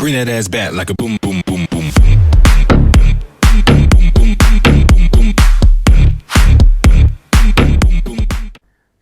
Bring that ass back like a boom, boom, boom, boom, boom.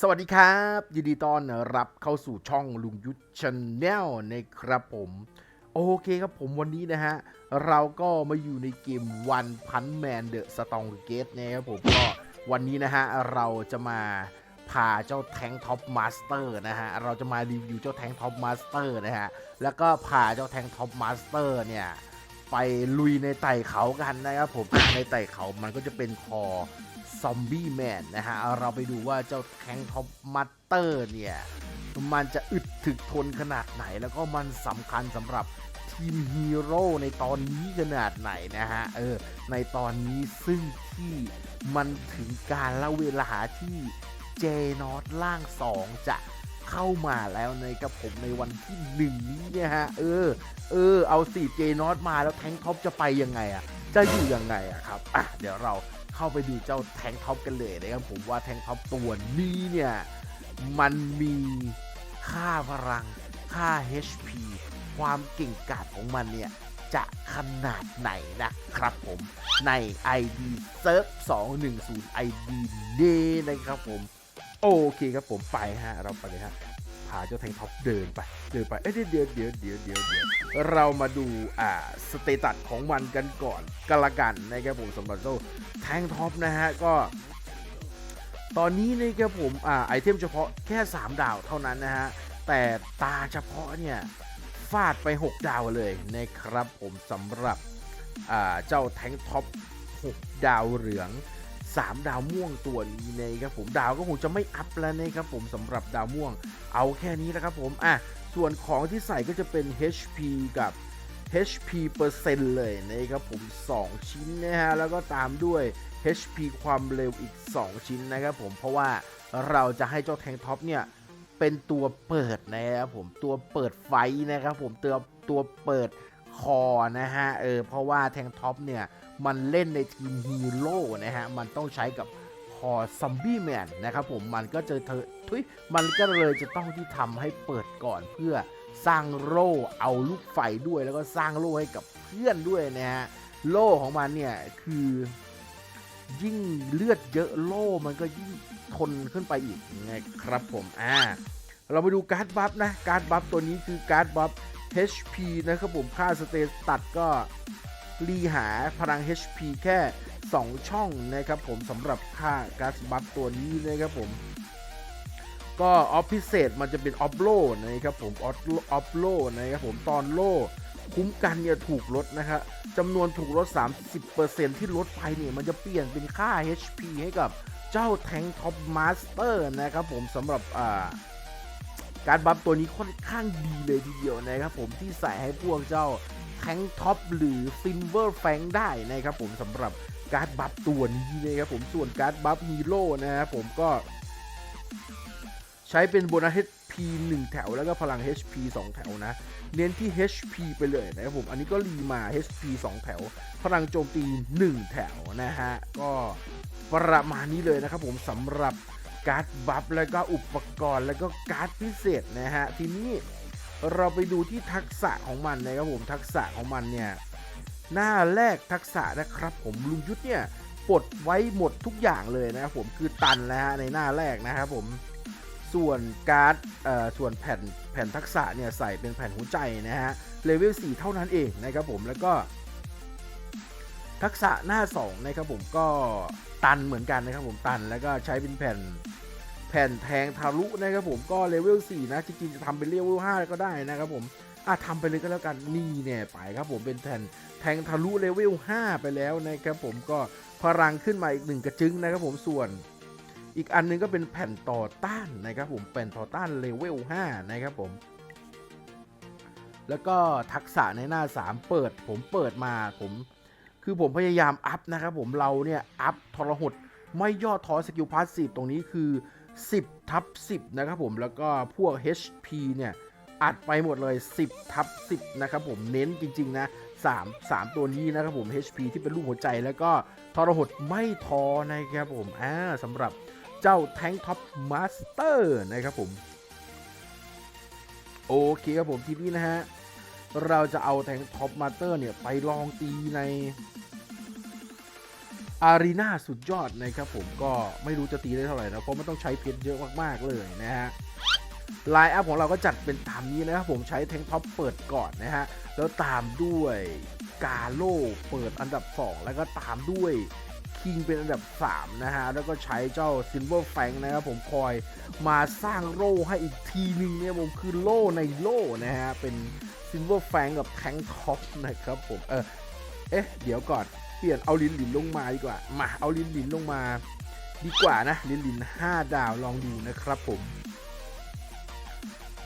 สวัสดีครับ ยินดีต้อนรับเข้าสู่ช่องลุงยุทธชาแนลนะครับผม โอเคครับผมวันนี้นะฮะ เราก็มาอยู่ในเกม One Punch Man The Strong Gate นะครับผมก็วันนี้นะฮะ เราจะมา พาเจ้าแทงท็อปมาสเตอร์นะฮะ เราจะมารีวิวเจ้าแทงท็อปมาสเตอร์นะฮะ แล้วก็พาเจ้าแทงท็อปมาสเตอร์เนี่ย ไปลุยในไต่เขากันนะครับผมในไต่เขามันก็จะเป็นคอซอมบี้แมนนะฮะ เราไปดูว่าเจ้าแทงท็อปมัตเตอร์เนี่ย มันจะอึดถึกทนขนาดไหน แล้วก็มันสำคัญสำหรับทีมฮีโร่ในตอนนี้ขนาดไหนนะฮะ เออ ในตอนนี้ซึ่งที่มันถึงการละเวลาที่ เจนอตล่าง 2 จะเข้ามาแล้วนะครับผมในวันที่หนึ่งนี้เนี่ยฮะ เออ เออ เอาสี่เจนอตมาแล้วแทงท็อปจะไปยังไงอะจะอยู่ยังไงอะครับอะเดี๋ยวเราเข้าไปดูเจ้าแทงท็อปกันเลยนะครับผมว่าแทงท็อปตัวนี้เนี่ยมันมีค่าพลังค่า HP ความเก่งกาจของมันเนี่ยจะขนาดไหนนะครับผมใน ID s e r v 210 ID เดนะครับผม โอเคครับผมไปฮะเราไปเลยฮะพาเจ้าแทงท็อปเดินไปเดินไปเอ้ยเดี๋ยวเดี๋ยวเดี๋ยวเดี๋ยวเดี๋ยวเดี๋ยวเรามาดูอ่าสเตตัสของมันกันก่อนกันละกันนะครับผมสำหรับเจ้าแทงท็อปนะฮะก็ตอนนี้นะครับผมอ่าไอเทมเฉพาะแค่ 3 ดาวเท่านั้นนะฮะแต่ตาเฉพาะเนี่ยฟาดไป 6 ดาวเลยนะครับผมสำหรับอ่าเจ้าแทงท็อป 6 ดาวเหลือง 3 ดาวม่วงตัวนี้นะครับผมดาวก็คงจะไม่อัพแล้วนะครับผมสำหรับดาวม่วงเอาแค่นี้นะครับผมอะส่วนของที่ใส่ก็จะเป็น HP กับ HP เปอร์เซ็นต์เลยนะครับผม 2 ชิ้นนะฮะแล้วก็ตามด้วย HP ความเร็วอีก 2 ชิ้นนะครับผมเพราะว่าเราจะให้เจ้าแทงท็อปเนี่ยเป็นตัวเปิดนะครับผมตัวเปิดไฟนะครับผมตัวตัวเปิดคอนะฮะเออเพราะว่าแทงท็อปเนี่ย มันเล่นในทีมฮีโร่นะฮะ มันต้องใช้กับคอซัมบี้แมนนะครับผมมันก็จะเธอทุยมันก็เลยจะต้องที่ทำให้เปิดก่อนเพื่อสร้างโล่เอาลูกไฟด้วยแล้วก็สร้างโล่ให้กับเพื่อนด้วยนะฮะโล่ของมันเนี่ยคือยิ่งเลือดเยอะโล่มันก็ยิ่งทนขึ้นไปอีกไงครับผมอ่าเราไปดูการ์ดบัฟนะการ์ดบัฟตัวนี้คือการ์ดบัฟ HP นะครับผมค่าสเตตัสก็ รีหาพลัง HP แค่ 2 ช่องนะครับผมสำหรับค่าการ์ดบัฟตัวนี้นะครับผม ก็ออฟพิเศษมันจะเป็นออฟโลนะครับผมออฟโลนะครับผมตอนโลคุ้มกันเนี่ยถูกลดนะครับจำนวนถูกลด 30%ที่ลดไปเนี่ยมันจะเปลี่ยนเป็นค่า HP ให้กับเจ้าแทงท็อปมาสเตอร์นะครับผมสำหรับอ่าการบัฟตัวนี้ค่อนข้างดีเลยทีเดียวนะครับผมที่ใส่ให้พวกเจ้า แทงท็อปหรือฟินเวอร์แฟงได้นะครับผมสำหรับการ์ดบัฟตัวนี้นะครับผมส่วนการ์ดบัฟฮีโร่นะครับผมก็ใช้เป็นโบนัส HP 1 แถวแล้วก็พลัง HP 2 แถวนะ เน้นที่ HP ไปเลยนะครับผม อันนี้ก็รีมา HP 2 แถว พลังโจมตี 1 แถวนะฮะ ก็ประมาณนี้เลยนะครับผมสำหรับการ์ดบัฟแล้วก็อุปกรณ์แล้วก็การ์ดพิเศษนะฮะ ทีนี้ เราไปดูที่ทักษะของมันนะครับผมทักษะของมันเนี่ยหน้าแรกทักษะนะครับผมลุงยุทธเนี่ยปลดไว้หมดทุกอย่างเลยนะครับผมคือตันแล้วฮะในหน้าแรกนะครับผมส่วนการ์ดเอ่อส่วนแผ่นแผ่นทักษะเนี่ยใส่เป็นแผ่นหัวใจนะฮะเลเวล4เท่านั้นเองนะครับผมแล้วก็ทักษะหน้า2นะครับผมก็ตันเหมือนกันนะครับผมตันแล้วก็ใช้เป็นแผ่น แผ่นแทงทะลุนะครับผมก็เลเวล4นะจริงๆจะทำเป็นเลเวล5ก็ได้นะครับผมอะทำไปเลยก็แล้วกันนี่เนี่ยไปครับผมเป็นแผ่นแทงทะลุเลเวล5ไปแล้วนะครับผมก็พลังขึ้นมาอีกหนึ่งกระจึงนะครับผมส่วนอีกอันนึงก็เป็นแผ่นต่อต้านนะครับผมแผ่นต่อต้านเลเวล5นะครับผม แล้วก็ทักษะในหน้า 3 เปิดผมเปิดมาผม คือผมพยายามอัพนะครับผมเราเนี่ยอัพทรหดไม่ย่อท้อสกิลพาสซีฟตรงนี้คือ 10ทับ10นะครับผมแล้วก็พวก HP เนี่ยอัดไปหมดเลย 10ทับ10นะครับผมเน้นจริงๆนะ3 3 ตัวนี้นะครับผม HP ที่เป็นรูปหัวใจแล้วก็ทรหดไม่ท้อนะครับผมอ่าสำหรับเจ้าแทงท็อปมาสเตอร์นะครับผม โอเคครับผมทีนี้นะฮะ เราจะเอาแทงท็อปมาสเตอร์เนี่ย ไปลองตีใน อารีนาสุดยอดนะครับผมก็ไม่รู้จะตีได้เท่าไหร่นะเพราะมันต้องใช้เพชรเยอะมากๆเลยนะฮะไลน์อัพของเราก็จัดเป็นตามนี้นะครับผมใช้แทงท็อปเปิดก่อนนะฮะแล้วตามด้วยกาโลเปิดอันดับ 2 แล้วก็ตามด้วยคิงเป็นอันดับ 3 นะฮะ แล้วก็ใช้เจ้าซิ l เวอร์แฟงนะครับผมคอยมาสร้างโล่ให้อีกทีหนึงเนี่ยผมคือโล่ในโล่นะฮะ เป็นซิ l เวอร์แฟงกับแทงท็อปนะครับผม เออเอ๊ะ เดี๋ยวก่อน เปลี่ยนเอาลินหลินลงมาดีกว่า มาเอาลินหลินลงมา ดีกว่านะลินหลิน5ดาวลองดูนะครับผม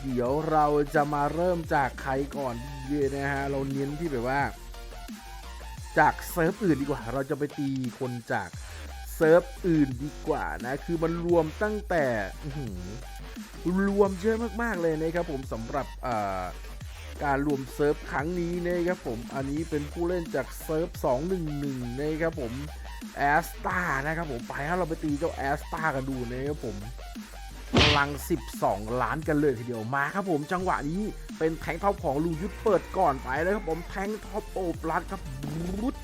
เดี๋ยวเราจะมาเริ่มจากใครก่อนดีนะฮะเราเน้นที่แบบว่า จากเซิร์ฟอื่นดีกว่า เราจะไปตีคนจากเซิร์ฟอื่นดีกว่านะ คือมันรวมตั้งแต่รวมเยอะมากๆเลยนะครับผมสำหรับอ่า การรวมเซิร์ฟครั้งนี้นะครับผม อันนี้เป็นผู้เล่นจากเซิร์ฟ 211 นะครับผมแอสตานะครับผม ไปฮะเราไปตีเจ้าแอสตากันดูนะครับผมพลัง 12 ล้านกันเลยทีเดียวมาครับผมจังหวะนี้เป็นแทงท็อปของลุงยุทธเปิดก่อนไปเลยครับผมแทงท็อปโอบลัดครับรุด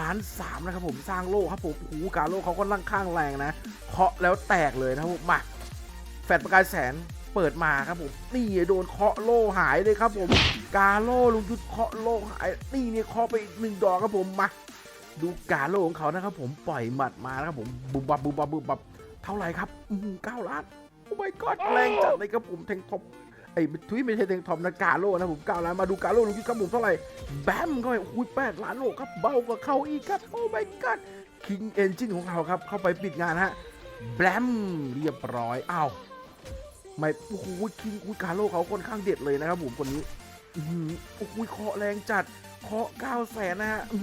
ล้านสามนะครับผมสร้างโล่ครับผมโอ้โหการโล่เขาก็ล่างข้างแรงนะเคาะแล้วแตกเลยนะครับผมมาแฟดประกายแสน เปิดมาครับผมนี่โดนเคาะโล่หายเลยครับผมกาโล่ลุงยุทธเคาะโล่หายนี่เนี่ยเคาะไปอีกหนึ่งดอกครับผมมาดูกาโล่ของเขานะครับผมปล่อยหมัดมานะครับผมบุบบับบุบบับบุบบับเท่าไหร่ครับเก้าล้านโอ้ my god แรงจัดเลยครับผมแทงท็อปไอ้ทุยไม่ใช่แทงท็อปนะกาโลนะผมเก้าล้านมาดูกาโลลูกครับผมเท่าไหร่แบมเข้าไปอุ้ยแปดล้านโลครับเบากว่าเขาอีกครับโอ้ my god คิงเอนจินของเราครับเข้าไปปิดงานฮะแบมเรียบร้อยอ้าว ไม่โอ้โหคิงอุยกาโลเขาค่อนข้างเด็ดเลยนะครับผมคนนี้อือหือโอ้โหเคาะแรงจัดเคาะเก้าแสนนะฮะอื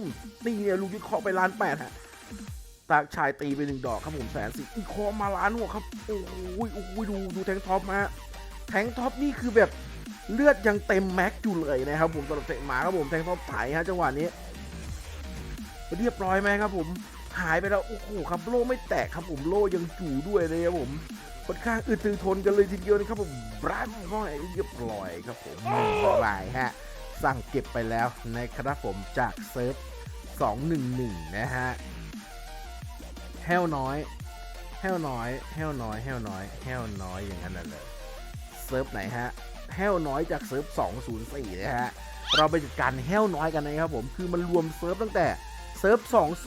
มนี่เนี่ยลูกยุทธเคาะไปล้านแปดฮะตากชายตีไปหนึ่งดอกครับผมแสนสิอีกคอมาล้านหัวครับโอ้โหโอ้โหดูดูแทงท็อปมาแทงท็อปนี่คือแบบเลือดยังเต็มแม็กอยู่เลยนะครับผมสำหรับเตะหมาครับผมแทงท็อปไถฮะจังหวะนี้เรียบร้อยไหมครับผมหายไปแล้วโอ้โหครับโล่ไม่แตกครับผมโล่ยังจู่ด้วยเลยครับผม ค่อนข้างอึดตึงทนกันเลยทีเดียวนะครับผมบรัมก็เรียบร้อยครับผมลายฮะสั่งเก็บไปแล้วนะครับผมจากเซิร์ฟ211 นะฮะแห้วน้อยแห้วน้อยแห้วน้อยแห้วน้อยแห้วน้อยอย่างนั้นน่ะเลยเซิร์ฟไหนฮะแห้วน้อยจากเซิร์ฟ204 นะฮะเราไปจัดการแห้วน้อยกันนะครับผมคือมันรวมเซิร์ฟตั้งแต่เซิร์ฟ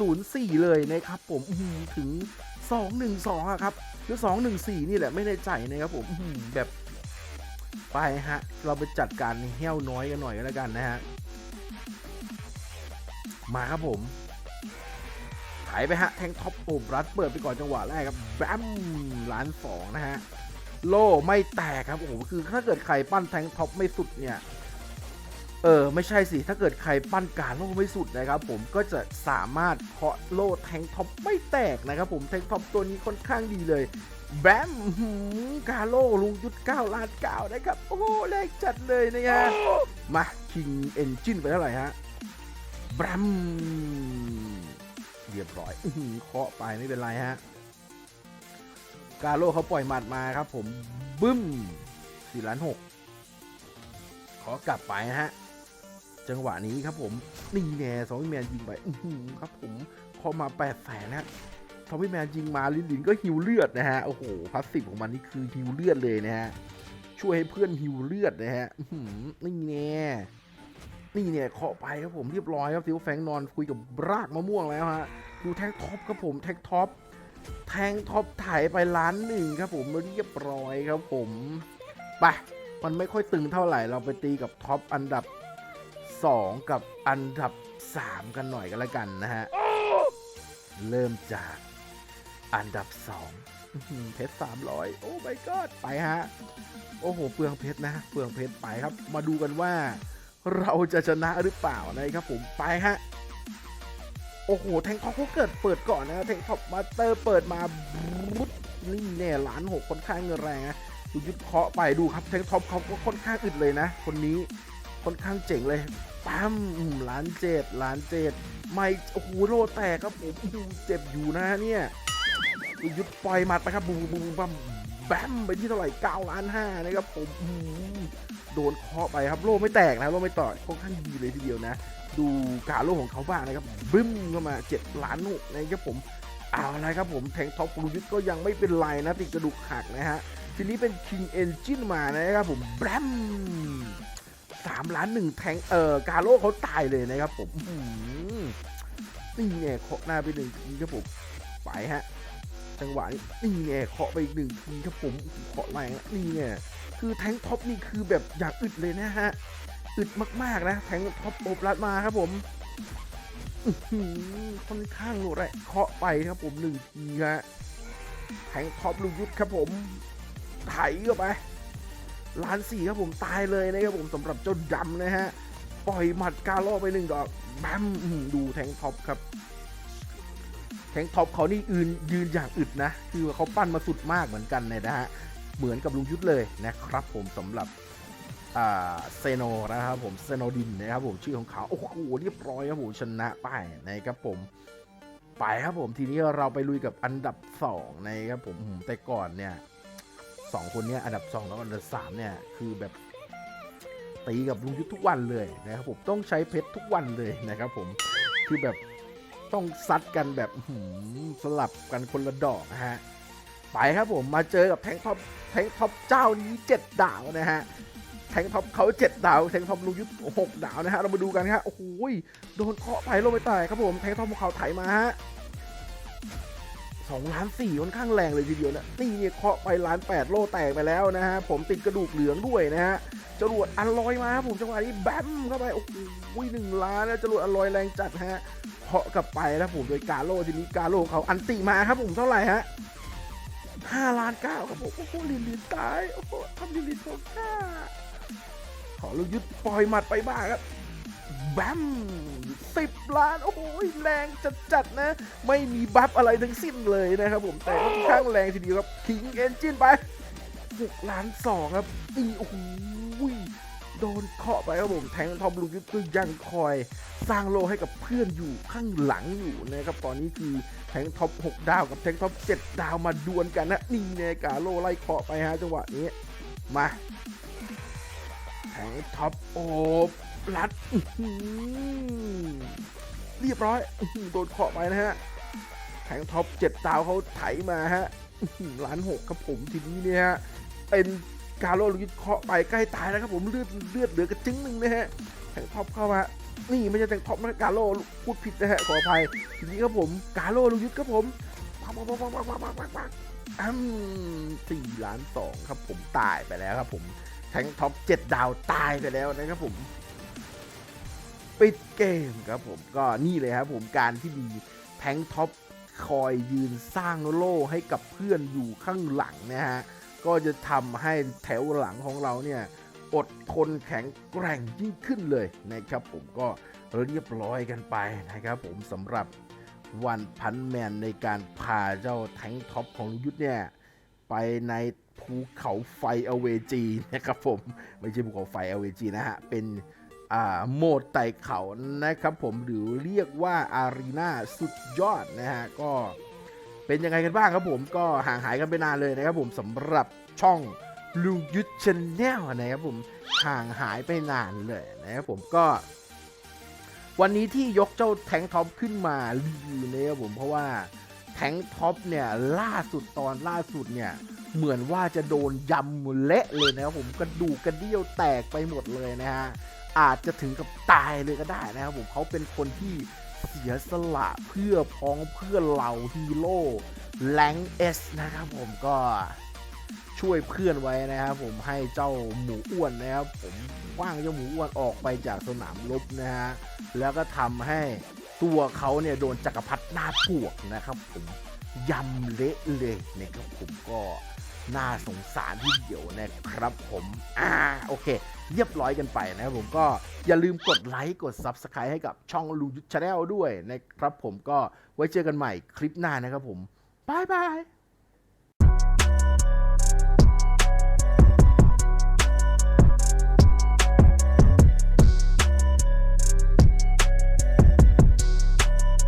204 เลยนะครับผมอื้อหือถึง 212อะครับ หรือ214นี่แหละไม่ได้ใจนะครับผมอื้อหือแบบไปฮะ เราไปจัดการแห้วน้อยกันหน่อยก็แล้วกันนะฮะ มาครับผมหายไปฮะ แทงท็อปโอบรัดเปิดไปก่อนจังหวะแรกครับแบมล้านสองนะฮะ โล่ไม่แตกครับ โอ้โห คือถ้าเกิดใครปั้นแทงท็อปไม่สุดเนี่ย เออไม่ใช่สิถ้าเกิดใครปั้นการโล่ไม่สุดนะครับผมก็จะสามารถเคาะโล่แทงท็อปไม่แตกนะครับผมแทงท็อปตัวนี้ค่อนข้างดีเลยแบมกาโล่ลุงยุด9ล้านเก้านะครับ โอ้แรงจัดเลยนะฮะมาคิงเอนจินไปเท่าไหร่ฮะแบมเรียบร้อยเคาะไปไม่เป็นไรฮะกาโลเขาปล่อยหมัดมาครับผม บึ้มสี่ล้านหกขอกลับไปฮะ จังหวะนี้ครับผมนี่แน่สองพี่แมนยิงไปอืครับผมพอมาแปดแสนนะสองพี่แมนยิงมาลินลินก็ฮิวเลือดนะฮะโอ้โหพาสซีฟของมันนี่คือฮิวเลือดเลยนะฮะช่วยให้เพื่อนฮิวเลือดนะฮะนี่แน่นี่เนี่ยเคาะไปครับผมเรียบร้อยครับซิลแฟงนอนคุยกับรากมะม่วงแล้วฮะดูแท็กท็อปครับผมแท็กท็อปแทงท็อปถ่ายไปล้านหนึ่งครับผมเรียบร้อยครับผมไปมันไม่ค่อยตึงเท่าไหร่เราไปตีกับท็อปอันดับ 2 กับอันดับ 3 กันหน่อยกันแล้วกันนะฮะ เริ่มจากอันดับ 2 เพชร300 โอ้ my god ไปฮะ โอ้โห เปลืองเพชรนะ เปลืองเพชรไปครับ มาดูกันว่าเราจะชนะหรือเปล่านะครับผมไปฮะ โอ้โห แทงท็อปเขาเกิดเปิดก่อนนะแทงท็อปมาเตอร์เปิดมาบรุดนี่แน่ล้านหกค่อนข้างแรงนะดูยุดเคาะไปดูครับแทงท็อปเขาก็ค่อนข้างอึดเลยนะ คนนี้ ค่อนข้างเจ๋งเลยปั๊มล้านเจ็ดล้านเจ็ดไม่โอ้โหโลแตกครับผมดูเจ็บอยู่นะเนี่ยยุดปล่อยหมัดไปครับบูมบูมบัมแบมไปที่เท่าไหร่เก้าล้านห้านะครับผมโดนเคาะไปครับโล่ไม่แตกนะโล่ไม่ต่อยค่อนข้างดีเลยทีเดียวนะ ดูการโล่ของเขาบ้างนะครับบึ้มเข้ามา7ล้านนุกนะครับผมเอาอะไรครับผมแทงท็อปกรุยุทธก็ยังไม่เป็นไรนะติดกระดูกหักนะฮะทีนี้เป็น King Engine มานะครับผมแบม สามล้านหนึ่งแทงเออกาโร่เขาตายเลยนะครับผมนี่ไงเคาะหน้าไปหนึ่งทีครับผมไปฮะ จังหวะนี้นี่ไงเคาะไปอีกหนึ่งทีครับผมเคาะแรงนะนี่ไงคือแทงท็อปนี่คือแบบอยางอึดเลยนะฮะอึดมากๆนะแทงท็อปโอบรัดมาครับผมค่อนข้างแรงเคาะไปครับผมหนึ่งทีฮะแทงท็อปลูกยุทธครับผมไถเข้าไป ล้านสี่ครับผมตายเลยนะครับผมสำหรับเจ้าดำนะฮะปล่อยหมัดกาโลไปหนึ่งดอกแบมดูแทงท็อปครับ แทงท็อปเขานี่ยืนยืนอย่างอึดนะ คือเขาปั้นมาสุดมากเหมือนกันเลยนะฮะ เหมือนกับลุงยุทธเลยนะครับ ผมสำหรับเซโนนะครับผมเซโนดินนะครับผมชื่อของเขาโอ้โหเรียบร้อยครับผมชนะไปนะครับผมไปครับผมทีนี้เราไปลุยกับอันดับ 2 นะครับผมแต่ก่อนเนี่ย สองคนเนี้ยอันดับ2แล้วอันดับ3เนี่ยคือแบบตีกับลุงยุทธทุกวันเลยนะครับผมต้องใช้เพชรทุกวันเลยนะครับผมคือแบบต้องซัดกันแบบหืสลับกันคนละดอกนะฮะไปครับผมมาเจอกับแทงท็อปแทงท็อปเจ้านี้7ดาวนะฮะแทงท็อปเขา7ดาวแทงท็อปลุงยุทธ6ดาวนะฮะเรามาดูกันครับโอ้โหโดนเคาะไปลงไปตายครับผมแทงท็อปของเขาไถมาฮะ สองล้านสี่ค่อนข้างแรงเลยทีเดียวนะนี่เนี่ยเคาะไปล้านแปดโลแตกไปแล้วนะฮะผมติดกระดูกเหลืองด้วยนะฮะจรวดอันลอยมาครับผมจังหวะนี้แบมเข้าไปโอ้โหหนึ่งล้านนะจรวดอันลอยแรงจัดฮะเคาะกลับไปแล้วผมโดยกาโลทีนี้กาโลเขาอันติมาครับผมเท่าไหร่ฮะห้าล้านเก้าครับผมโอ้โหลินลินตายโอ้โหทำลินลินโซก้าขอลูกยุดปล่อยหมัดไปบ้างครับแบม ล้าน โอ้โหแรงจัดๆนะ ไม่มีบัฟอะไรทั้งสิ้นเลยนะครับผมแต่ค่อนข้างแรงทีเดียวครับคิงเอนจินไปหกล้านสองครับอีโอ้โหโดนเคาะไปครับผมแทงทอมลูกยุทธก็ยังคอยสร้างโลให้กับเพื่อนอยู่ข้างหลังอยู่นะครับตอนนี้คือแทงท็อป 6 ดาวกับแทงท็อป 7 ดาวมาดวลกันนะนี่เนกาโลไล่เคาะไปฮะจังหวะนี้มาแทงท็อปโอบรัด เรียบร้อยโดนเคาะไปนะฮะแทงท็อปเจ็ดดาวเขาไถมาฮะล้านหกครับผมทีนี้เนี่ยฮะเป็นกาโลลุยเคาะไปใกล้ตายแล้วครับผมเลือดเลือดเหลือกระจึงหนึ่งนะฮะแทงท็อปเข้ามานี่ไม่ใช่แทงท็อปนะกาโลพูดผิดนะฮะขออภัยทีนี้ครับผมกาโลลุยุทธครับผมปังปังปังปังปังปังปังปังอืมสี่ล้านสองครับผมตายไปแล้วครับผมแทงท็อปเจ็ดดาวตายไปแล้วนะครับผม ปิดเกมครับผมก็นี่เลยครับผมการที่มีแทงท็อปคอยยืนสร้างโล่ให้กับเพื่อนอยู่ข้างหลังนะฮะ ก็จะทำให้แถวหลังของเราเนี่ย อดทนแข็งแกร่งยิ่งขึ้นเลยนะครับผมก็เรียบร้อยกันไปนะครับผมสำหรับวันพันแมนในการพาเจ้าแทงท็อปของยุทธเนี่ย ไปในภูเขาไฟอเวจีนะครับผม ไม่ใช่ภูเขาไฟอเวจีนะฮะ เป็น โหมดไต่เขานะครับผมหรือเรียกว่าอารีนาสุดยอดนะฮะก็เป็นยังไงกันบ้างครับผมก็ห่างหายกันไปนานเลยนะครับผมสำหรับช่องลุงยุทธชแนลนะครับผมห่างหายไปนานเลยนะครับผมก็ วันนี้ที่ยกเจ้าแทงท็อปขึ้นมารีวิวนะครับผมเพราะว่าแทงท็อปเนี่ยล่าสุดตอนล่าสุดเนี่ยเหมือนว่าจะโดนยำเละเลยนะครับผมกระดูกกระเดี่ยวแตกไปหมดเลยนะฮะ อาจจะถึงกับตายเลยก็ได้นะครับผมเขาเป็นคนที่เสียสละเพื่อพ้องเพื่อเหล่าฮีโร่แรงเอสนะครับผมก็ช่วยเพื่อนไว้นะครับผมให้เจ้าหมูอ้วนนะครับผมว่างเจ้าหมูอ้วนออกไปจากสนามรบนะฮะแล้วก็ทำให้ตัวเขาเนี่ยโดนจักรพรรดิหน้าปวกนะครับผมยำเละเลยนะครับผมก็ น่าสงสารที่เดียวนะครับผมอ่าโอเค เรียบร้อยกันไปนะครับผมก็อย่าลืมกดไลค์กด Subscribe ให้กับช่องลูยุทธชาแนลด้วยนะครับผมก็ไว้เจอกันใหม่คลิปหน้านะครับผมบายบาย